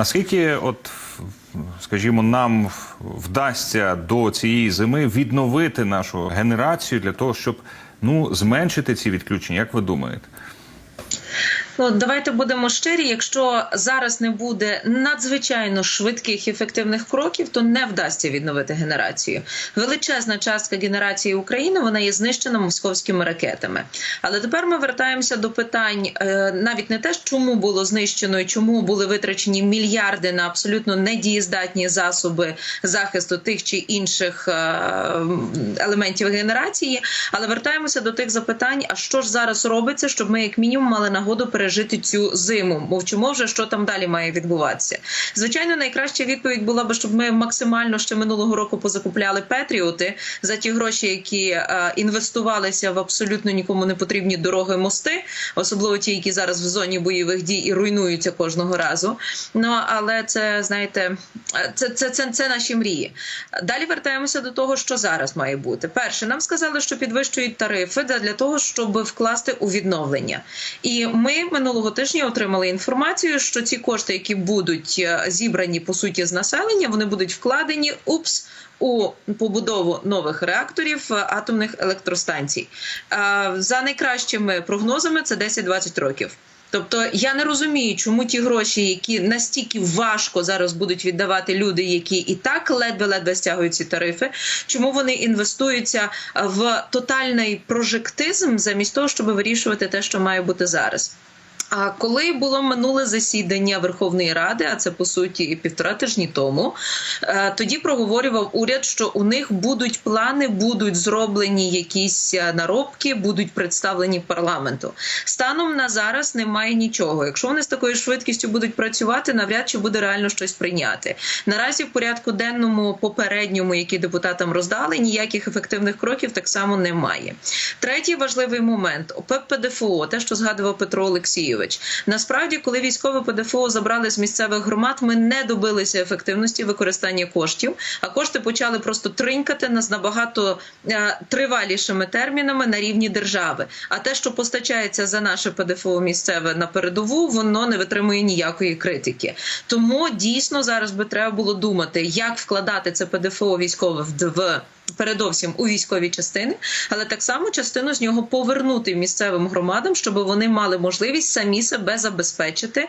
Наскільки, от скажімо, нам вдасться до цієї зими відновити нашу генерацію для того, щоб ну зменшити ці відключення? Як ви думаєте? Ну, давайте будемо щирі. Якщо зараз не буде надзвичайно швидких ефективних кроків, то не вдасться відновити генерацію. Величезна частка генерації України вона є знищена московськими ракетами. Але тепер ми вертаємося до питань е, навіть не те, чому було знищено і чому були витрачені мільярди на абсолютно недієздатні засоби захисту тих чи інших е, елементів генерації. Але вертаємося до тих запитань: а що ж зараз робиться, щоб ми як мінімум мали нагоду пережити цю зиму? Мовчимо вже, що там далі має відбуватися. Звичайно, найкраща відповідь була би, щоб ми максимально ще минулого року позакупляли Петріоти за ті гроші, які е, інвестувалися в абсолютно нікому не потрібні дороги мости, особливо ті, які зараз в зоні бойових дій і руйнуються кожного разу. Ну але це знаєте, е, це, це, це, це наші мрії. Далі вертаємося до того, що зараз має бути. Перше, нам сказали, що підвищують тарифи для того, щоб вкласти у відновлення. І ми минулого тижня отримали інформацію, що ці кошти, які будуть е, зібрані по суті з населення, вони будуть вкладені упс. У побудову нових реакторів е, атомних електростанцій Е, за найкращими прогнозами це 10-20 років. Тобто я не розумію, чому ті гроші, які настільки важко зараз будуть віддавати люди, які і так ледве-ледве стягують ці тарифи, чому вони інвестуються в тотальний прожектизм замість того, щоб вирішувати те, що має бути зараз. А коли було минуле засідання Верховної Ради, а це по суті півтора тижні тому, е, тоді проговорював уряд, що у них будуть плани, будуть зроблені якісь е, наробки, будуть представлені парламенту. Станом на зараз немає нічого. Якщо вони з такою швидкістю будуть працювати, навряд чи буде реально щось прийняти. Наразі в порядку денному попередньому, який депутатам роздали, ніяких ефективних кроків так само немає. Третій важливий момент ОП ПДФО, те, що згадував Петро Олексійович. Насправді, коли військове ПДФО забрали з місцевих громад, ми не добилися ефективності використання коштів, а кошти почали просто тринькати нас набагато е, тривалішими термінами на рівні держави. А те, що постачається за наше ПДФО місцеве на передову, воно не витримує ніякої критики. Тому дійсно зараз би треба було думати, як вкладати це ПДФО військове в передовсім у військові частини, але так само частину з нього повернути місцевим громадам, щоб вони мали можливість самі себе забезпечити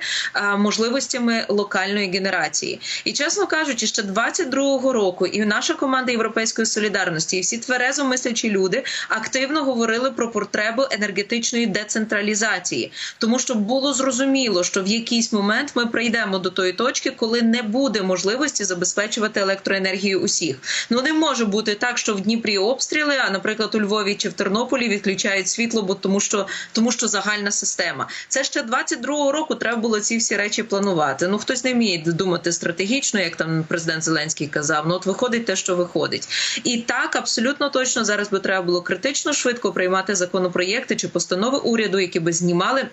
можливостями локальної генерації. І чесно кажучи, ще 22-го року і наша команда Європейської солідарності, і всі тверезо мислячі люди активно говорили про потребу енергетичної децентралізації, тому що було зрозуміло, що в якийсь момент ми прийдемо до тої точки, коли не буде можливості забезпечувати електроенергію усіх. Ну не може бути так, що в Дніпрі обстріли, а наприклад, у Львові чи в Тернополі відключають світло, бо тому, що тому, що загальна система. Це ще 22-го року треба було ці всі речі планувати. Ну хтось не вміє думати стратегічно, як там президент Зеленський казав. Ну от виходить те, що виходить, і так абсолютно точно зараз би треба було критично швидко приймати законопроєкти чи постанови уряду, які би знімали.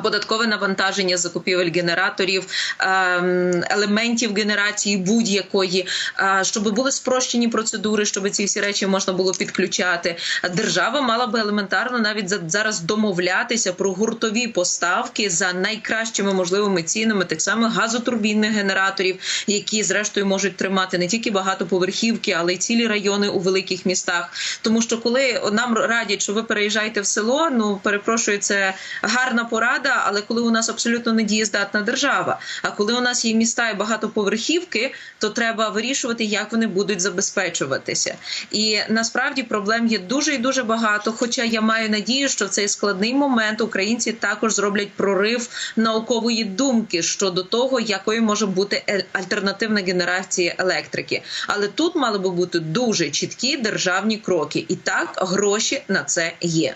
Податкове навантаження закупівель генераторів, ем, елементів генерації будь-якої, е, щоб були спрощені процедури, щоб ці всі речі можна було підключати. Держава мала би елементарно навіть за- зараз домовлятися про гуртові поставки за найкращими можливими цінами, так само газотурбінних генераторів, які зрештою можуть тримати не тільки багатоповерхівки, але й цілі райони у великих містах. Тому що коли нам радять, що ви переїжджаєте в село, ну перепрошую, це гарна порада але коли у нас абсолютно недієздатна держава, а коли у нас є міста і багатоповерхівки, то треба вирішувати, як вони будуть забезпечуватися. І насправді проблем є дуже і дуже багато. Хоча я маю надію, що в цей складний момент українці також зроблять прорив наукової думки щодо того, якою може бути е- альтернативна генерація електрики. Але тут мали би бути дуже чіткі державні кроки, і так гроші на це є.